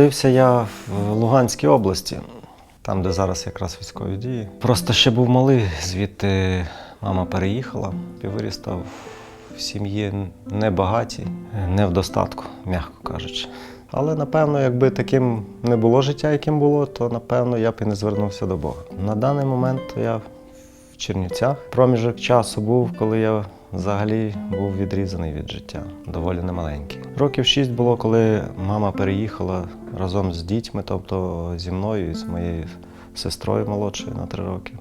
народився я в Луганській області, там, де зараз якраз військові дії. Просто ще був малий, звідти мама переїхала і виріс та в сім'ї небагатій, не в достатку, м'яко кажучи. Але напевно, якби таким не було життя, яким було, то напевно я б і не звернувся до Бога. На даний момент я в Чернівцях. Проміжок часу був, коли я взагалі був відрізаний від життя, доволі немаленький. Років шість було, коли мама переїхала разом з дітьми, тобто зі мною і з моєю сестрою молодшою на три роки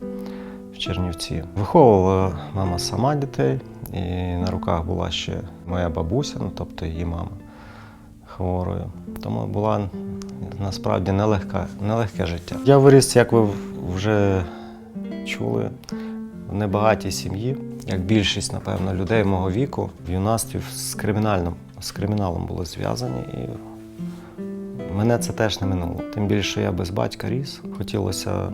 в Чернівці. Виховувала мама сама дітей, і на руках була ще моя бабуся, ну тобто її мама хворою. Тому була насправді нелегка, нелегке життя. Я виріс, як ви вже чули, небагатій сім'ї, як більшість, напевно, людей мого віку в юнацтві з кримінальним, з криміналом були зв'язані. І мене це теж не минуло. Тим більше я без батька ріс. Хотілося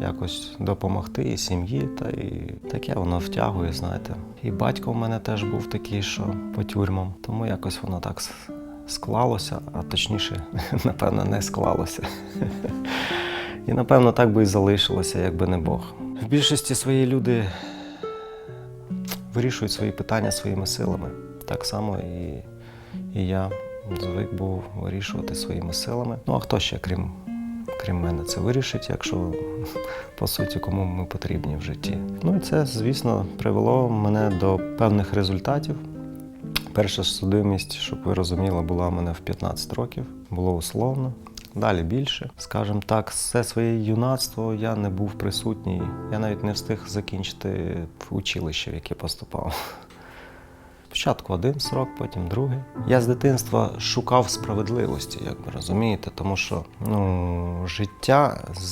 якось допомогти і сім'ї, та і таке воно втягує, знаєте. І батько в мене теж був такий, що по тюрмам. Тому якось воно так склалося, а точніше, напевно, не склалося. І напевно так би і залишилося, якби не Бог. В більшості свої люди вирішують свої питання своїми силами. Так само і, і я звик був вирішувати своїми силами. Ну а хто ще, крім, крім мене, це вирішить, якщо по суті кому ми потрібні в житті. Ну і це, звісно, привело мене до певних результатів. Перша судимість, щоб ви розуміли, була в мене в 15 років, було условно. Далі більше. Скажімо так, все своє юнацтво я не був присутній. Я навіть не встиг закінчити училище, в яке поступав. Спочатку один срок, потім другий. Я з дитинства шукав справедливості, як ви розумієте, тому що ну, життя з,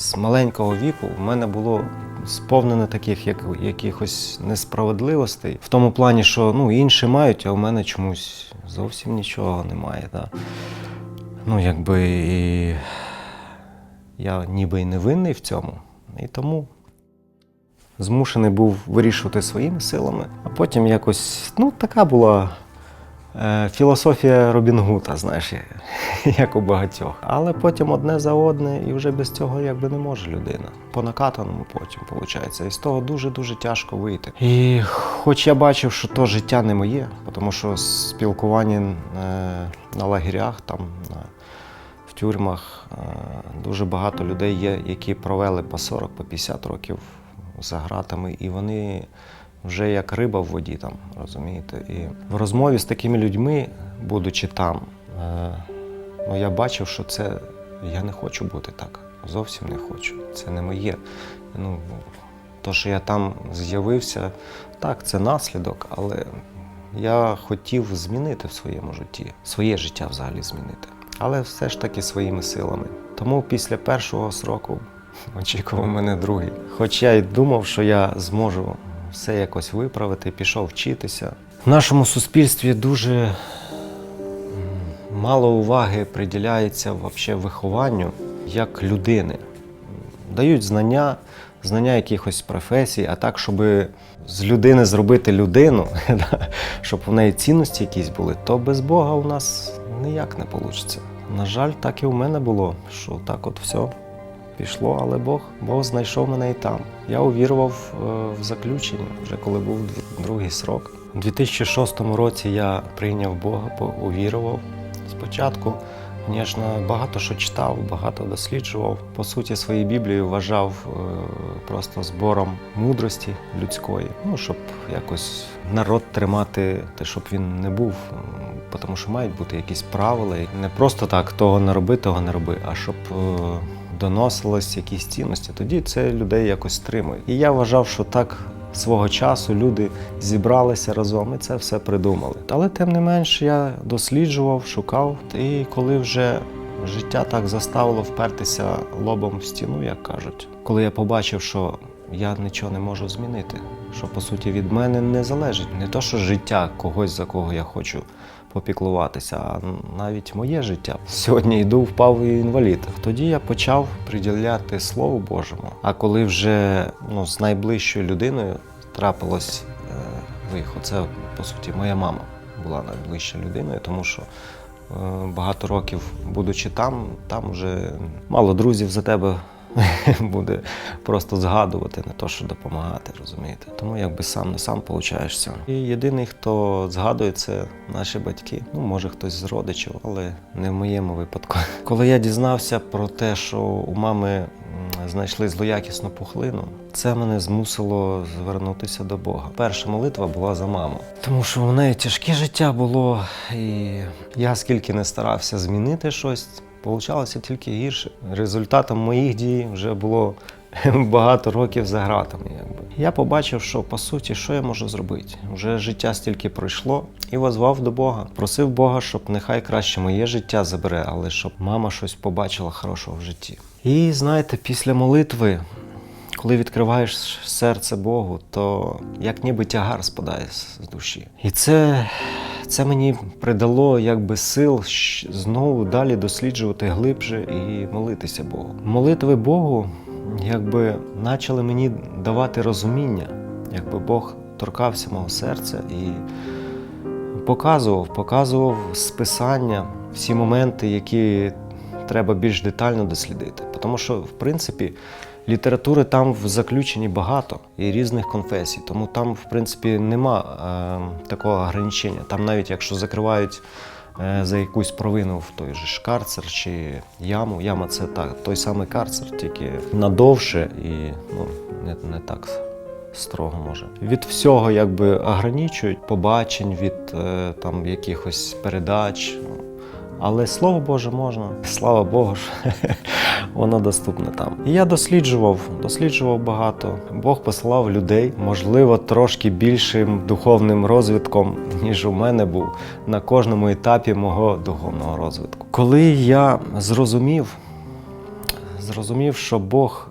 з маленького віку в мене було сповнене таких як, якихось несправедливостей. В тому плані, що ну, інші мають, а в мене чомусь зовсім нічого немає. Да? Ну, якби і я ніби й не винний в цьому. І тому змушений був вирішувати своїми силами. А потім якось, ну, така була філософія Робін Гута, знаєш, як у багатьох. Але потім одне за одне, і вже без цього якби не може людина. По накатаному потім, виходить. І з того дуже-дуже тяжко вийти. І хоч я бачив, що то життя не моє, тому що спілкування е, на лагерях, там, в тюрмах е, дуже багато людей є, які провели по 40, по 50 років за гратами, і вони вже як риба в воді там, розумієте. І в розмові з такими людьми, будучи там, е, ну, я бачив, що це я не хочу бути так. Зовсім не хочу. Це не моє. Ну, то, що я там з'явився, так, це наслідок, але я хотів змінити в своєму житті, своє життя взагалі змінити. Але все ж таки своїми силами. Тому після першого сроку очікував мене другий. Хоч я й думав, що я зможу все якось виправити, пішов вчитися. В нашому суспільстві дуже мало уваги приділяється вообще вихованню як людини. Дають знання, знання якихось професій, а так, щоб з людини зробити людину, щоб у неї цінності якісь були, то без Бога у нас ніяк не вийде. На жаль, так і у мене було, що так от все пішло, але Бог, Бог знайшов мене і там. Я увірував е, в заключення, вже коли був другий срок. У 2006 році я прийняв Бога, увірував. Спочатку, звісно, багато що читав, багато досліджував. По суті, свою Біблію вважав е, просто збором мудрості людської, ну, щоб якось народ тримати, те, щоб він не був. Тому що мають бути якісь правила. Не просто так того не роби, того не роби, а щоб доносилось якісь цінності. Тоді це людей якось стримує. І я вважав, що так свого часу люди зібралися разом і це все придумали. Але тим не менш я досліджував, шукав. І коли вже життя так заставило впертися лобом в стіну, як кажуть, коли я побачив, що я нічого не можу змінити, що по суті від мене не залежить не то, що життя когось, за кого я хочу попіклуватися, а навіть моє життя. Сьогодні йду, впав і інвалід. Тоді я почав приділяти Слову Божому. А коли вже ну, з найближчою людиною трапилось е, виход, це по суті моя мама була найближча людиною, тому що багато років, будучи там, там вже мало друзів за тебе буде просто згадувати, не то, що допомагати, розумієте. Тому якби сам на сам получаєшся. І єдиний, хто згадує, це наші батьки. Ну, може, хтось з родичів, але не в моєму випадку. Коли я дізнався про те, що у мами знайшли злоякісну пухлину, це мене змусило звернутися до Бога. Перша молитва була за маму, тому що у неї тяжке життя було, і я скільки не старався змінити щось. Получалося тільки гірше. Результатом моїх дій вже було багато років за ґратами. Якби. Я побачив, що по суті, що я можу зробити? Вже життя стільки пройшло і возвав до Бога. Просив Бога, щоб нехай краще моє життя забере, але щоб мама щось побачила хорошого в житті. І знаєте, після молитви, коли відкриваєш серце Богу, то як ніби тягар спадає з душі. І це це мені придало якби сил знову далі досліджувати глибше і молитися Богу. Молитви Богу якби почали мені давати розуміння, якби Бог торкався мого серця і показував, показував з писання всі моменти, які треба більш детально дослідити. Тому що, в принципі, літератури там в заключенні багато і різних конфесій. Тому там, в принципі, нема е, такого ограничення. Там навіть якщо закривають е, за якусь провину в той же ж карцер чи яму, яма це так, той самий карцер, тільки надовше і ну, не, не так строго може. Від всього якби ограничують побачень від е, там якихось передач. Але слово Боже можна. Слава Богу, що воно доступне там. І я досліджував, досліджував багато. Бог послав людей, можливо, трошки більшим духовним розвитком, ніж у мене був на кожному етапі мого духовного розвитку. Коли я зрозумів, зрозумів, що Бог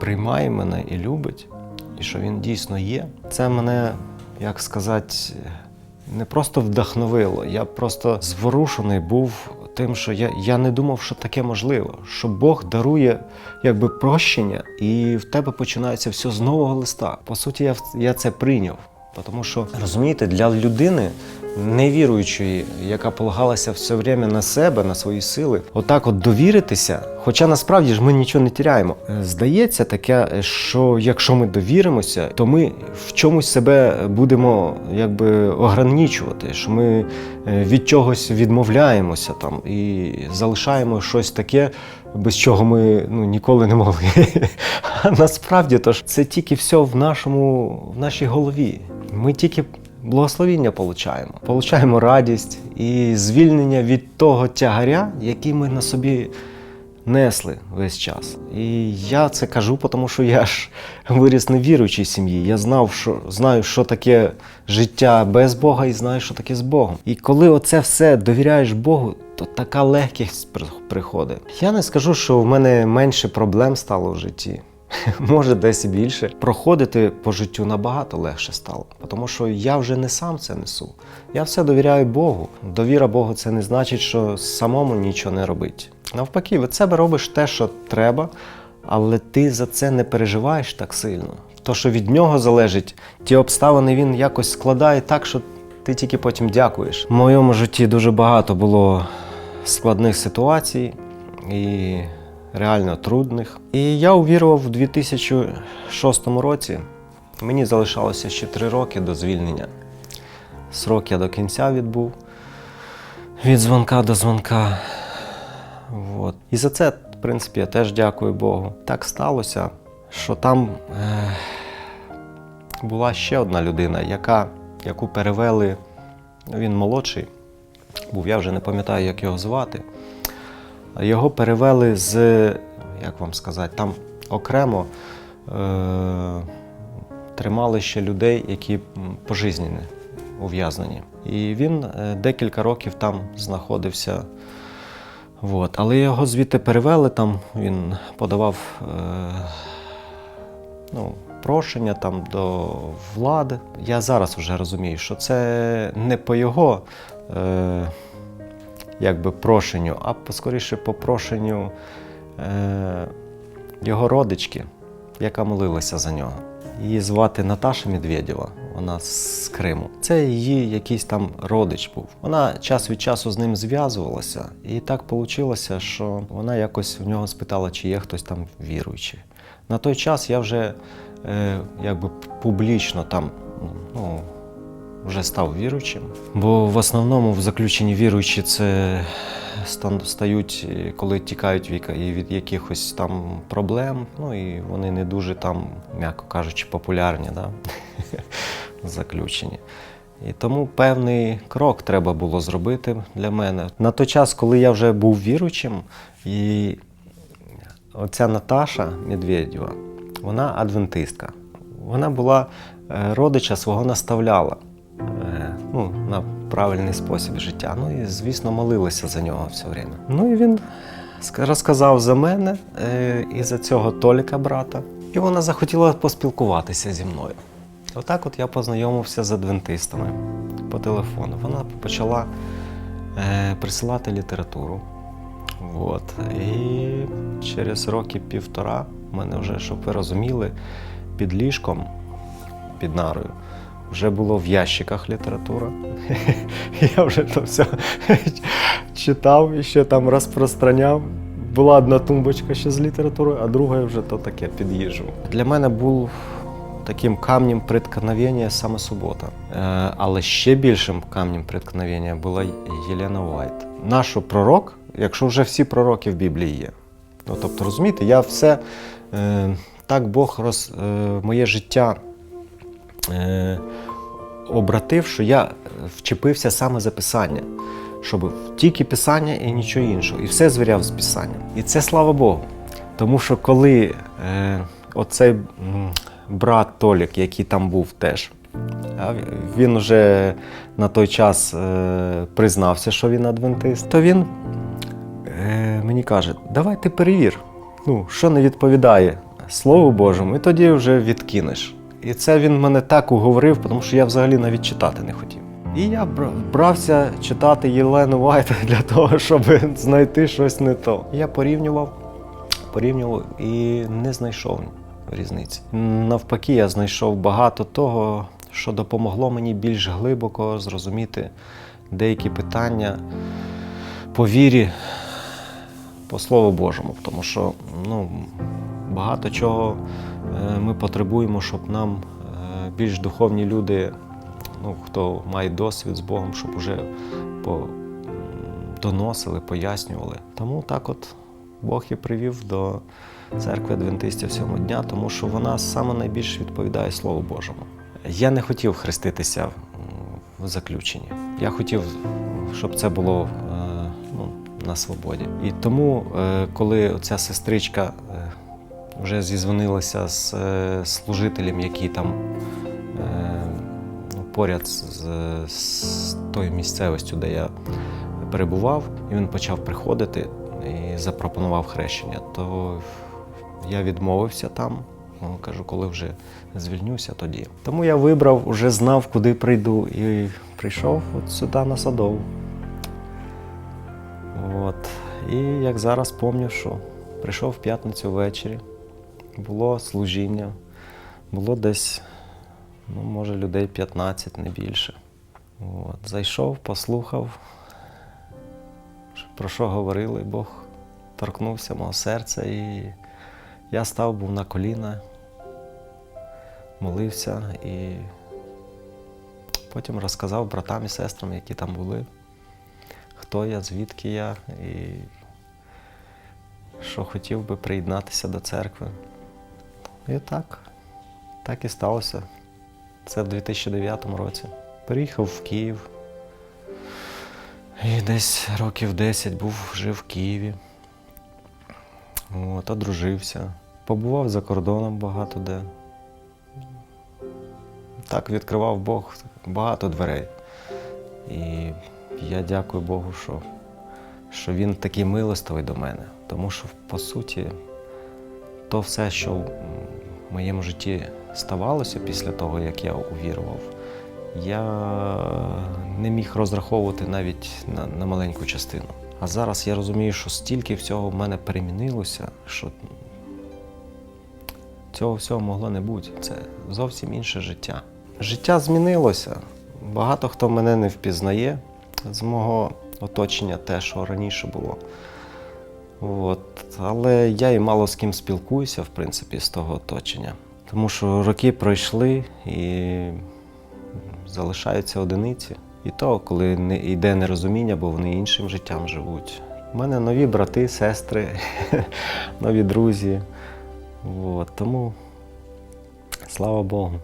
приймає мене і любить, і що він дійсно є, це мене, як сказати, не просто вдохновило, я просто зворушений був тим, що я, я не думав, що таке можливо, що Бог дарує якби прощення, і в тебе починається все з нового листа. По суті, я, я це прийняв. Тому що розумієте, для людини невіруючої, яка полагалася все время на себе, на свої сили, отак от довіритися. Хоча насправді ж ми нічого не тіряємо. Е, Здається таке, що якщо ми довіримося, то ми в чомусь себе будемо якби ограничувати, що ми е, від чогось відмовляємося там і залишаємо щось таке, без чого ми ну, ніколи не могли. А насправді то ж це тільки все в нашому в нашій голові. Ми тільки благословіння получаємо, получаємо радість і звільнення від того тягаря, який ми на собі несли весь час. І я це кажу, тому що я ж виріс не віруючій сім'ї. Я знав, що знаю, що таке життя без Бога, і знаю, що таке з Богом. І коли оце все довіряєш Богу, то така легкість при- приходить. Я не скажу, що в мене менше проблем стало в житті. Може, десь більше. Проходити по життю набагато легше стало, тому що я вже не сам це несу. Я все довіряю Богу. Довіра Богу це не значить, що самому нічого не робить. Навпаки, від себе робиш те, що треба, але ти за це не переживаєш так сильно. То, що від нього залежить, ті обставини він якось складає так, що ти тільки потім дякуєш. В моєму житті дуже багато було складних ситуацій і реально трудних. І я увірував в 2006 році. Мені залишалося ще три роки до звільнення. Срок я до кінця відбув. Від дзвонка до дзвонка. От. І за це, в принципі, я теж дякую Богу. Так сталося, що там е, була ще одна людина, яка, яку перевели. Він молодший був, я вже не пам'ятаю, як його звати. Його перевели з, як вам сказати, там окремо е, тримали ще людей, які пожизнені ув'язнені. І він е, декілька років там знаходився. От. Але його звідти перевели, там він подавав е, ну, прошення там до влади. Я зараз вже розумію, що це не по його е, якби прошенню, а скоріше по прошенню е, його родички, яка молилася за нього. Її звати Наташа Медведєва. Вона з Криму. Це її якийсь там родич був. Вона час від часу з ним зв'язувалася, і так вийшло, що вона якось в нього спитала, чи є хтось там віруючий. На той час я вже е, якби публічно там ну, вже став віруючим. Бо в основному в заключенні віруючі це стають, е, коли тікають віка від якихось там проблем. Ну і вони не дуже там, м'яко кажучи, популярні, да? заключені. І тому певний крок треба було зробити для мене. На той час, коли я вже був віруючим, і оця Наташа Медведєва, вона адвентистка. Вона була е, родича свого наставляла ну, на правильний спосіб життя. Ну і, звісно, молилася за нього все время. Ну і він розказав за мене е, і за цього Толіка брата. І вона захотіла поспілкуватися зі мною. Отак от я познайомився з адвентистами по телефону. Вона почала е, присилати літературу. От. І через роки півтора в мене вже, щоб ви розуміли, під ліжком, під нарою, вже було в ящиках література. Я вже то все читав і ще там розпространяв. Була одна тумбочка ще з літературою, а друга вже то таке під їжу. Для мене був таким камнем преткновення саме субота. Е, Але ще більшим камнем преткновення була Єлена Вайт. Наш пророк, якщо вже всі пророки в Біблії є. Ну, тобто, розумієте, я все е, так Бог роз, е, моє життя обратив, що я вчепився саме за Писання. Щоб тільки Писання і нічого іншого. І все звіряв з Писанням. І це слава Богу. Тому що коли е, оцей брат Толік, який там був теж, він вже на той час е, признався, що він адвентист, то він е, мені каже: давай ти перевір, ну, що не відповідає Слову Божому, і тоді вже відкинеш. І це він мене так уговорив, тому що я взагалі навіть читати не хотів. І я бра- брався читати Єлену Вайт для того, щоб знайти щось не то. Я порівнював, порівнював і не знайшов різниці. Навпаки, я знайшов багато того, що допомогло мені більш глибоко зрозуміти деякі питання по вірі, по Слову Божому. Тому що ну, багато чого е, ми потребуємо, щоб нам е, більш духовні люди, ну, хто має досвід з Богом, щоб уже по, доносили, пояснювали. Тому так от Бог і привів до церкви адвентистів сьомого дня, тому що вона саме найбільше відповідає Слову Божому. Я не хотів хреститися в заключенні. Я хотів, щоб це було е, ну, на свободі. І тому, коли ця сестричка вже зізвонилася з е, служителем, який там е, ну, поряд з, з тою місцевістю, де я перебував, і він почав приходити і запропонував хрещення, то я відмовився там. Ну, кажу, коли вже звільнюся, тоді. Тому я вибрав, вже знав, куди прийду, і прийшов от сюди на садову. От. І як зараз пам'ятаю, що прийшов в п'ятницю ввечері, було служіння, було десь, ну, може, людей 15, не більше. От. Зайшов, послухав, про що говорили, Бог торкнувся мого серця, і я став був на коліна, молився і потім розказав братам і сестрам, які там були, хто я, звідки я і що хотів би приєднатися до церкви. І так, так і сталося. Це в 2009 році. Приїхав в Київ. І десь років 10 був, жив в Києві. От, одружився. Побував за кордоном багато де. Так відкривав Бог багато дверей. І я дякую Богу, що, що Він такий милостивий до мене. Тому що, по суті, то все, що в моєму житті ставалося після того, як я увірував, я не міг розраховувати навіть на, на маленьку частину. А зараз я розумію, що стільки всього в мене перемінилося, що цього всього могло не бути. Це зовсім інше життя. Життя змінилося. Багато хто мене не впізнає з мого оточення, те, що раніше було. От. Але я і мало з ким спілкуюся, в принципі, з того оточення. Тому що роки пройшли і залишаються одиниці. І то, коли не йде нерозуміння, бо вони іншим життям живуть. У мене нові брати, сестри, нові друзі. От. Тому слава Богу.